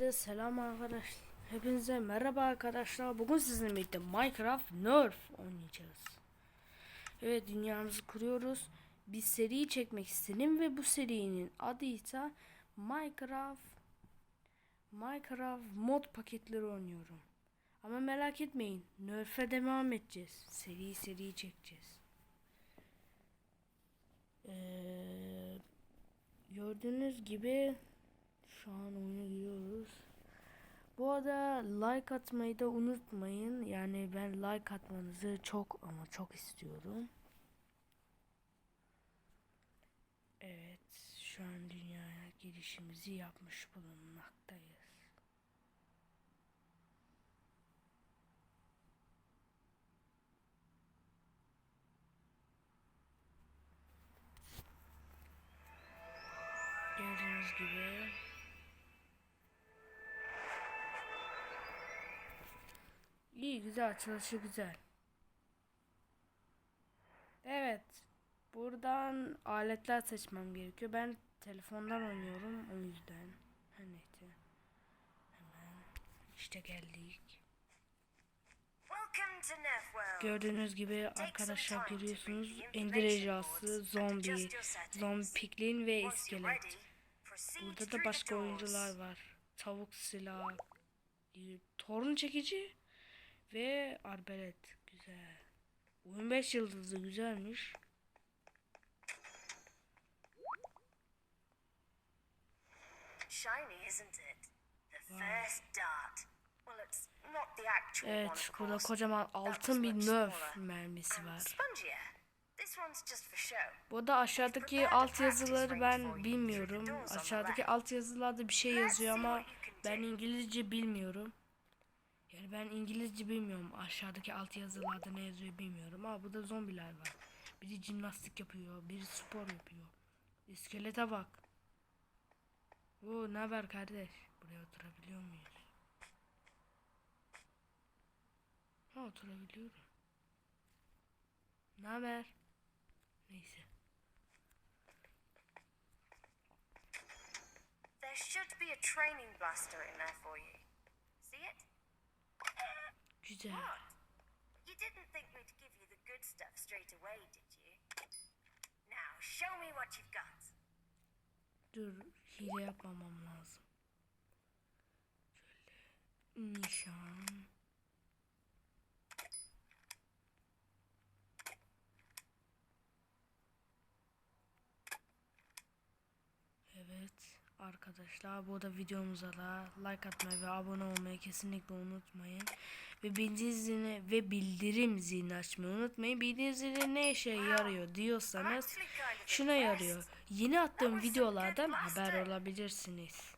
Hepinize selam arkadaşlar. Hepinize merhaba arkadaşlar. Bugün sizinle birlikte Minecraft Nerf oynayacağız. Evet dünyamızı kuruyoruz. Bir seri çekmek istedim ve bu serinin adı ise Minecraft Minecraft mod paketleri oynuyorum. Ama merak etmeyin. Nerf'e devam edeceğiz. Seri seri çekeceğiz. Ee, gördüğünüz gibi şu an oyuna giriyoruz. Bu arada like atmayı da unutmayın. Yani ben like atmanızı çok ama çok istiyorum. Evet, şu an dünyaya girişimizi yapmış bulunmaktayız. Güzel çalışı güzel. Evet. Buradan aletler seçmem gerekiyor. Ben telefondan oynuyorum o yüzden. Her neyse. Hemen işte geldik. Gördüğünüz gibi arkadaşlar görüyorsunuz. Ender ejderhası, zombi, zombi piglin ve iskelet. Burada da başka oyuncular var. Tavuk silah, torun çekici ve arbelet. Güzel. Oyun 5 yıldızlı güzelmiş. Shiny, isn't it? The first dart. Well, it's not the actual one, Evet burada kocaman altın bir smaller. mermisi And var. show. Burada aşağıdaki alt yazıları ben bilmiyorum. Aşağıdaki alt yazılarda bir şey yazıyor ama ben İngilizce bilmiyorum. Yani ben İngilizce bilmiyorum. Aşağıdaki alt yazılarda ne yazıyor bilmiyorum. Ama burada zombiler var. Biri jimnastik yapıyor, biri spor yapıyor. İskelete bak. Oo ne haber kardeş? Buraya oturabiliyor muyuz? Ha oturabiliyorum. Ne haber? Neyse. There should be a training blaster in there for you. Güzel. You didn't think we'd give you the good stuff straight away, did you? Now, show me what you've got. Dur hile yapmamam lazım. Şöyle nişan. Evet arkadaşlar bu da videomuza da like atmayı ve abone olmayı kesinlikle unutmayın. Ve bildirim zilini ve bildirim zilini açmayı unutmayın. Bildirim zili ne işe yarıyor diyorsanız şuna yarıyor. Yeni attığım videolardan haber olabilirsiniz.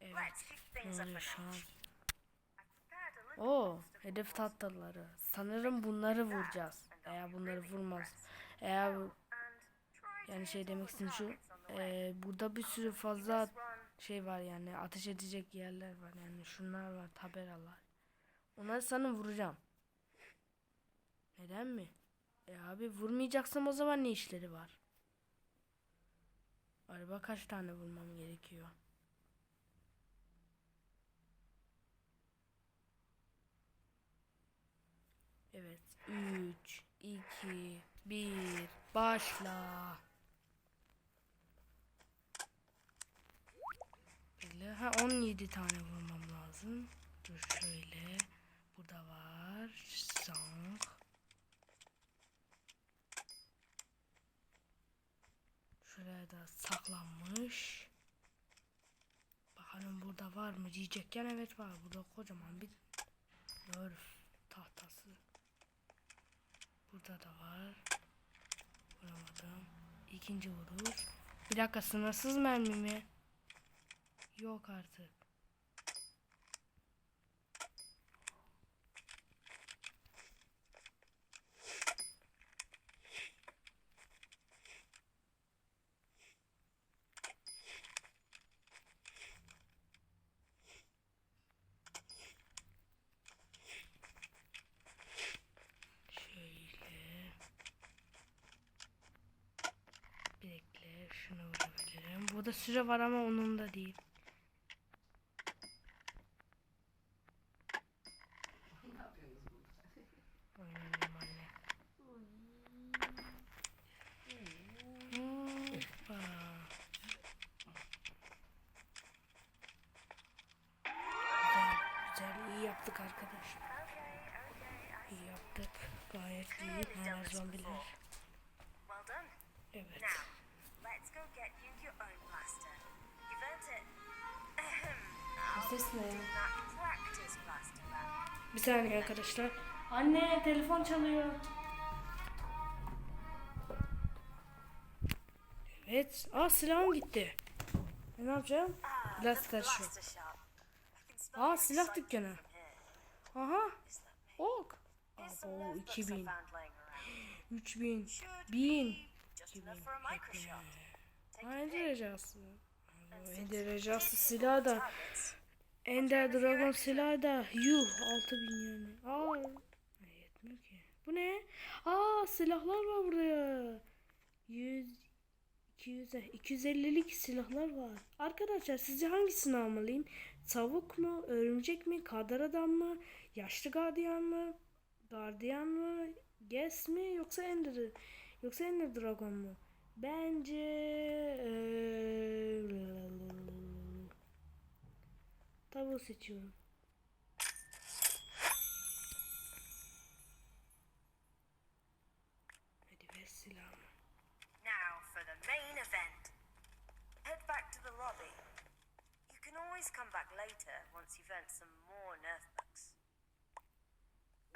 Evet. Ne oluyor şu an? Oo, hedef tahtaları. Sanırım bunları vuracağız. Eğer bunları vurmaz. Eğer yani şey demek all istediğim şu. Eee, burada bir sürü fazla şey var yani ateş edecek yerler var yani şunlar var tabelalar. Onları sana vuracağım. Neden mi? E abi vurmayacaksam o zaman ne işleri var? Araba kaç tane vurmam gerekiyor? Evet. 3, 2, 1, başla. Böyle. Ha 17 tane vurmam lazım. Dur şöyle. Burada var. Zank. Şuraya da saklanmış. Bakalım burada var mı diyecekken evet var. Burada kocaman bir nerf tahtası. Burada da var. Vuramadım. İkinci vuruş. Bir dakika sınırsız mermi mi? Yok artık. Şöyle. Bekle şunu vurabilirim. Burada süre var ama onun da değil. yaptık arkadaşlar. İyi yaptık. Gayet iyi. Hala zombiler. Well done. Evet. Now, let's go get you your own blaster. You've earned it. Ses ne. Bir saniye arkadaşlar. Anne telefon çalıyor. Evet. Aa silahım gitti. E, ne yapacağım? Ah, Blaster smell Aa silah dükkanı. Aha. Ok. Abo nerf books I 2000. found laying around. 3000. Should 1000. pick. Ender Ajansı. Ender Ajansı all da. Ender Dragon silahı da. Yuh 6000 yani. Aa. Yetmiyor ki. Bu ne? Aa silahlar var burada. 100 200 250'lik silahlar var. Arkadaşlar sizce hangisini almalıyım? Tavuk mu, örümcek mi, kadar adam mı, yaşlı gardiyan mı, gardiyan mı, Ges mi yoksa Ender yoksa Ender Dragon mu? Bence eee, tavuğu seçiyorum. Hadi ver silahımı. Now for the main event. Head back to the lobby. You can always come back later once you've earned some more nerf books.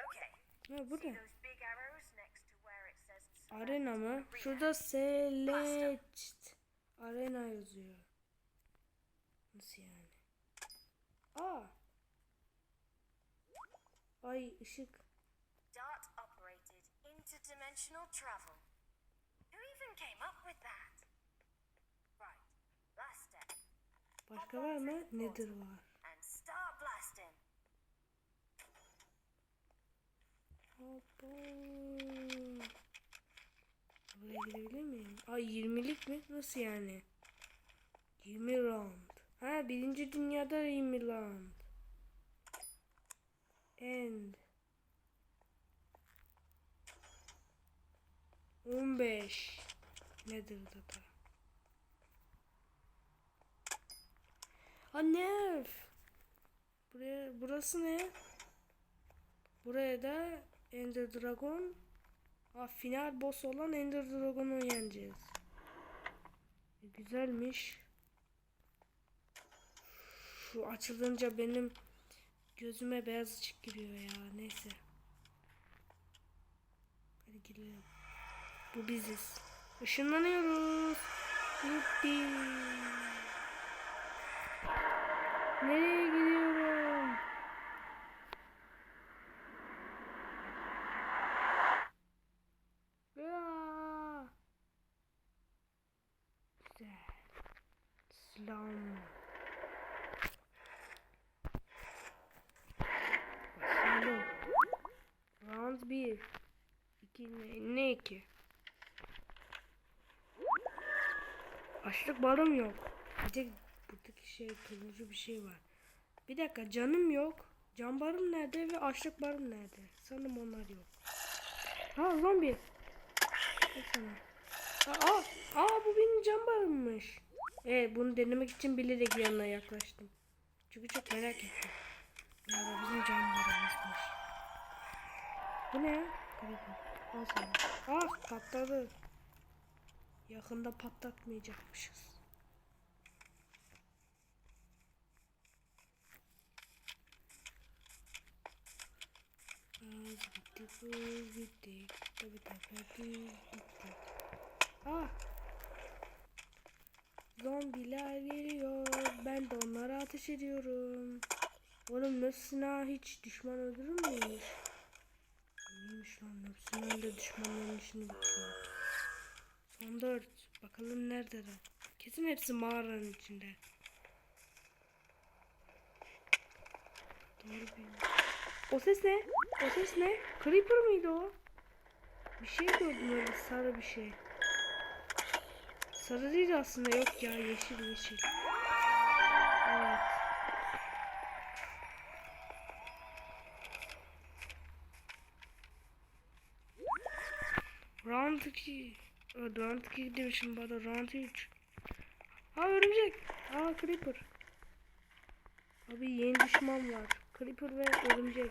Okay. Ha bu See those big arrows next to where it says Arena mı? Şurada select arena yazıyor. Nasıl yani? Aa. Ay ışık. Dart operated interdimensional travel. Who even came up with that? Right. Last step. Başka var mı? Nedir var? And start blasting. Hoppa. Buraya girebilir miyim? Ay 20'lik mi? Nasıl yani? 20 round. Ha birinci dünyada 20 round. End. 15. Nedir data? Nerf. Buraya, burası ne? Buraya da Ender Dragon ha, final boss olan Ender Dragon'u yeneceğiz. E, güzelmiş. Şu açılınca benim gözüme beyaz ışık giriyor ya. Neyse. Hadi girelim. Bu biziz. Işınlanıyoruz. Yuppi. Nereye gidiyorum? Aa! Güzel. Slam. Başlayalım. Round 1. 2 ne, ne 2? Açlık barım yok. Bir de buradaki şey turuncu bir şey var. Bir dakika canım yok. Can barım nerede ve açlık barım nerede? Sanırım onlar yok. Ha zombi. Bak sana. Aa, aa bu benim can barımmış. Evet bunu denemek için bilerek yanına yaklaştım. Çünkü çok merak ettim. Ya da bizim can barımızmış. Bu ne. Al. Ah patladı. Yakında patlatmayacakmışız. Az bitti, buz bitti. Tabii tabii düz bitti. Ah! Zombiler geliyor. Ben de onlara ateş ediyorum. Oğlum Nöfsina hiç düşman öldürür müymüş? Neymiş lan Nöfsina ile düşmanların işini bitiriyor. Son dört. Bakalım neredeler. Kesin hepsi mağaranın içinde. Doğru bir. O ses ne? O ses ne? Creeper mıydı o? Bir şey gördüm öyle sarı bir şey. Sarı değil aslında yok ya yeşil yeşil. Evet. Round 2. Evet, Round 2 demişim bana round 3. Ha örümcek. Aa creeper. Abi yeni düşman var. Creeper ve örümcek.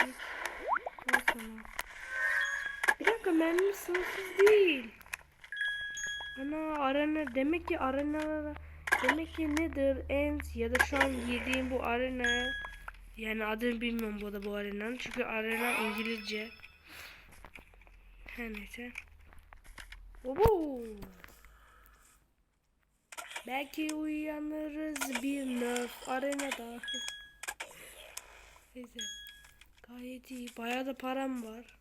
Git. Al sana. Bir dakika mermi sınırsız değil. Ana arena demek ki arena demek ki nedir Ends ya da şu an girdiğim bu arena yani adını bilmiyorum bu da bu arenanın çünkü arena İngilizce. Her neyse. Obo. Belki uyanırız bir nerf arenada. Neyse. Gayet iyi. Bayağı da param var.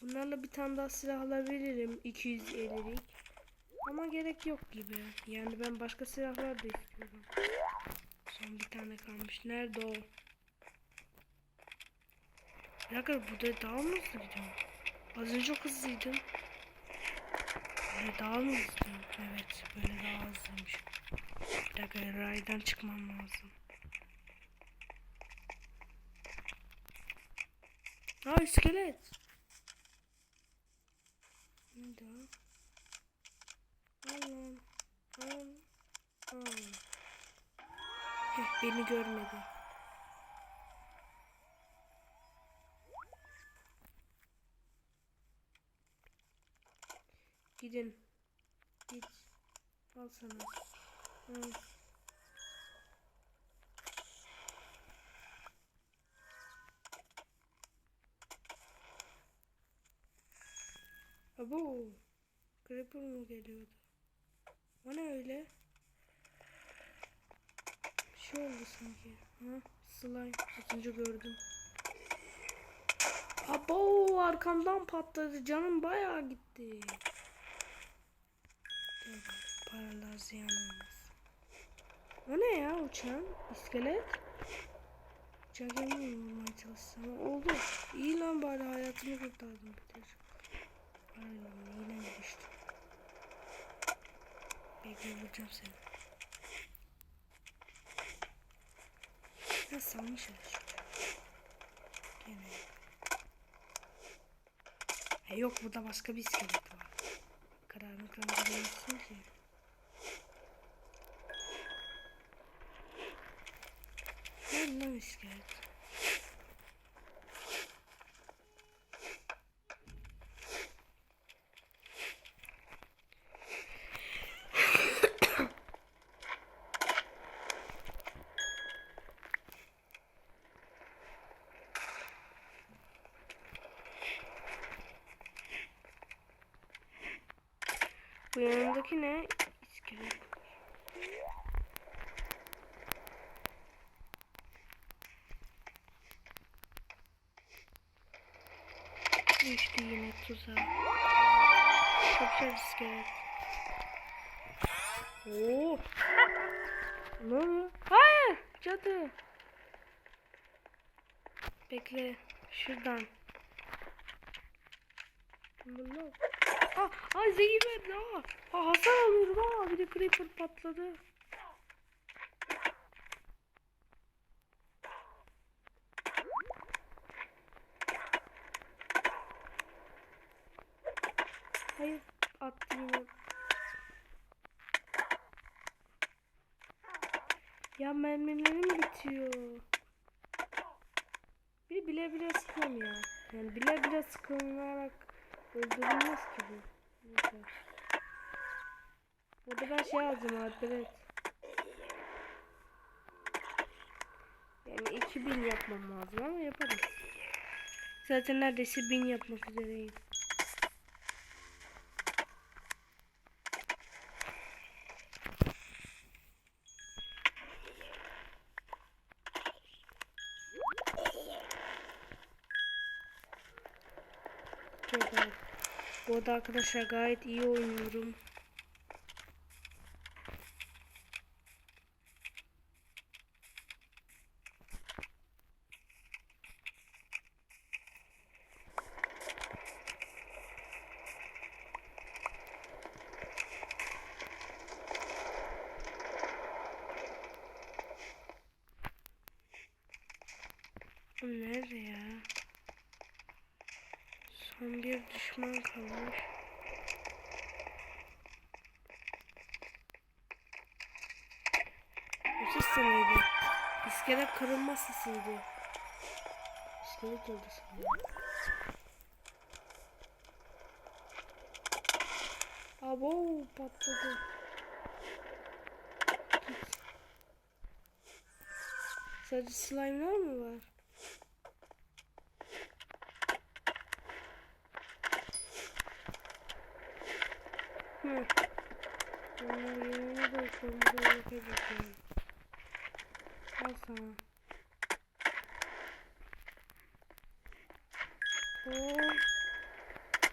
Bunlarla bir tane daha silah alabilirim. 250'lik. Ama gerek yok gibi. Yani ben başka silahlar da istiyorum. Son bir tane kalmış. Nerede o? Bir dakika burada daha mı hızlı? Az önce çok hızlıydım. Böyle daha mı hızlıyım? Evet böyle daha hızlıymış. Bir dakika raydan çıkmam lazım. Aa iskelet. Nerede o? Al lan. Al. Al. Heh, beni görmedi. Gidin. Git. Al sana. Abo. Creeper mu geliyordu? O ne öyle? Bir şey oldu sanki. Ha? Slime. Önce gördüm. Abo arkamdan patladı. Canım bayağı gitti. Paralar ziyan olmaz. O ne ya uçan? İskelet? Uçan gemiyi vurmaya çalışsam. Oldu. İyi lan bari hayatımı kurtardım bir Aynen yine düştüm? Bekle vuracağım seni. Ya salmış öyle. Gene. E yok burada başka bir iskelet var. Kararını kandırıyorsun ki. Nerede lan iskelet? Yanındaki ne? İskelet. İşte yine tuzağa. Şey iskelet. Oo. Ne oluyor? Hayır! Cadı. Bekle. Şuradan. Bunlar. Aa, ay zehir verdi aa. Aa, hasar alıyorum aa. Bir de creeper patladı. Hayır yine. Ya mermilerim bitiyor. Bir bile bile sıkıyorum ya. Yani bile bile sıkılarak öldürülmez ki bu. Neyse. Burada ben şey alacağım adalet. Yani 2000 yapmam lazım ama yaparım. Zaten neredeyse 1000 yapmak üzereyim. Güzel. Bu arada arkadaşlar gayet iyi oynuyorum. Nerede ya? Son bir düşman kalmış. Bu ses neydi? İskelet kırılma sesiydi. İskelet şimdi. Abo patladı. Sadece slime'lar mı var? Hı. Onlar bırakıyorum. Buraya yapacaklar. Al sana.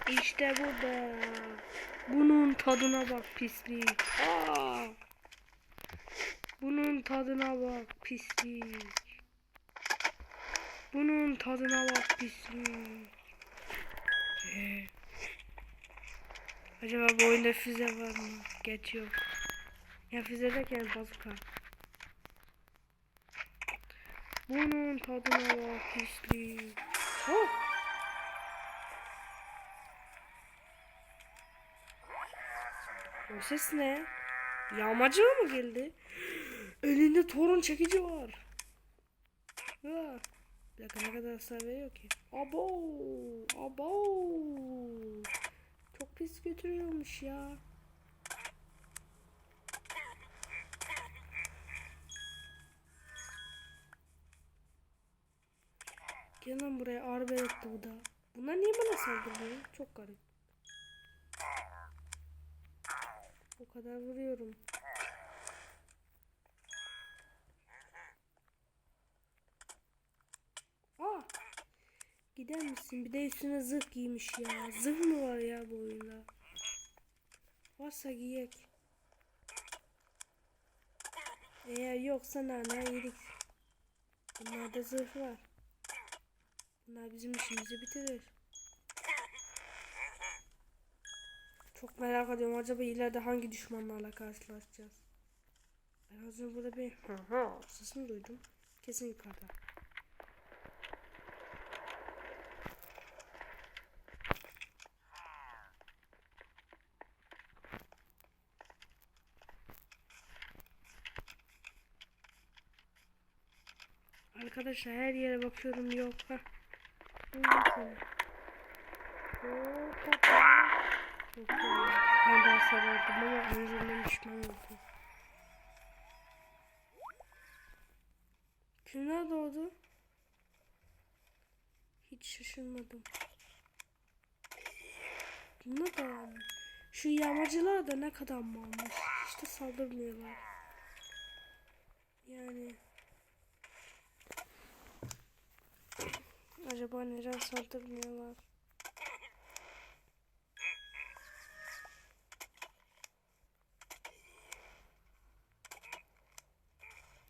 İşte burada. Bunun tadına bak pislik. Aa. Bunun tadına bak pislik. Bunun tadına bak pislik. Ee. Acaba bu oyunda füze var mı? Geç yok. Ya füze derken bazuka. Bunun tadına bak pislik. Oh. O ses ne? Yağmacı mı geldi? Elinde torun çekici var. Ha. Bir dakika ne kadar hasar veriyor ki? Abo! Abo! Pis götürüyormuş ya. Lan buraya arbeletti bu da. Bunlar niye bana saldırıyor? Çok garip. O kadar vuruyorum. Aa! Gider misin? Bir de üstüne zırh giymiş ya. Zırh mı var ya bu oyunda? Varsa giyek. Eğer yoksa nane yedik. Bunlarda zırh var. Bunlar bizim işimizi bitirir. Çok merak ediyorum. Acaba ileride hangi düşmanlarla karşılaşacağız? Ben az önce burada bir hı sesini duydum. Kesin yukarıda. Arkadaşlar her yere bakıyorum yok. Heh. Ben daha sarardım ama önceden düşman oldu. Kimler doğdu? Hiç şaşırmadım. Da varmış. Şu yağmacılar da ne kadar malmış. De saldırmıyorlar. Yani... Acaba neden saldırmıyorlar?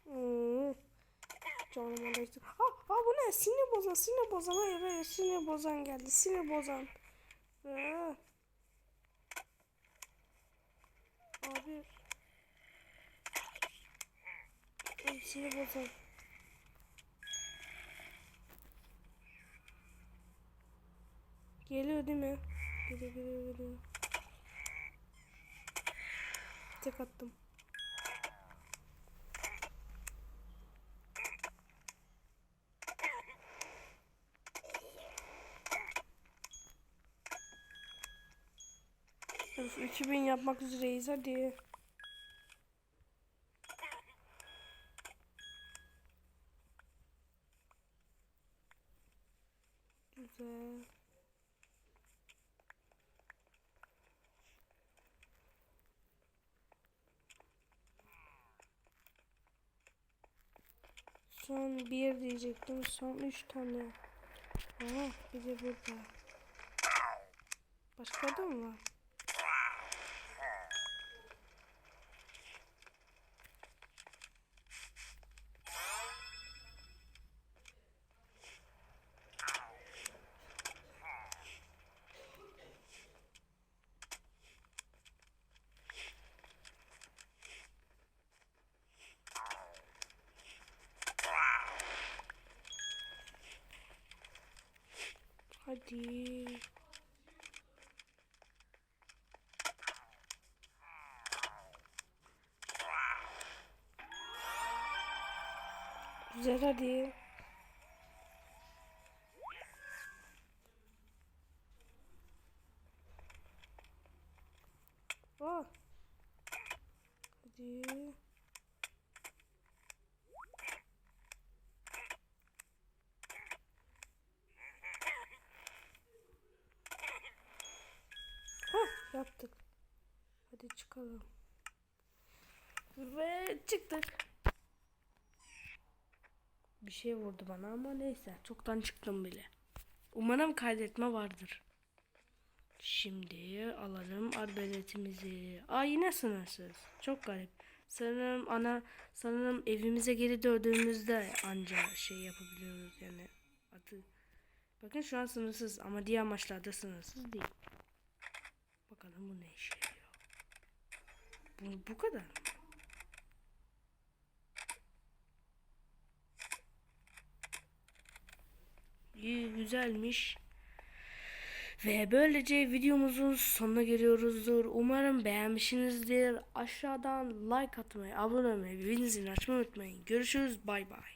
Hmm. Canım alıştı. Ah, ah bu ne? Sinir bozan, sinir bozan. Hayır hayır sinir bozan geldi. Sinir bozan. Aa. Abi. Sinir bozan. Geliyor değil mi? Geliyor geliyor geliyor. Tek attım. Öf, 2000 yapmak üzereyiz hadi. Güzel. Son bir diyecektim. Son üç tane. Aha bir de burada. Başka da mı var? Hadi. Güzel hadi. Aa. Hadi. Hah yaptık. Hadi çıkalım. Ve çıktık. Bir şey vurdu bana ama neyse. Çoktan çıktım bile. Umarım kaydetme vardır. Şimdi alalım arbeletimizi. Aa yine sınırsız. Çok garip. Sanırım ana sanırım evimize geri döndüğümüzde anca şey yapabiliyoruz yani. Adı. Bakın şu an sınırsız ama diğer maçlarda sınırsız değil. Bakalım bu ne işe yarıyor. Bu, bu kadar mı? İyi güzelmiş. Ve böylece videomuzun sonuna geliyoruzdur. Umarım beğenmişsinizdir. Aşağıdan like atmayı, abone olmayı, bildirim zilini açmayı unutmayın. Görüşürüz. Bay bay.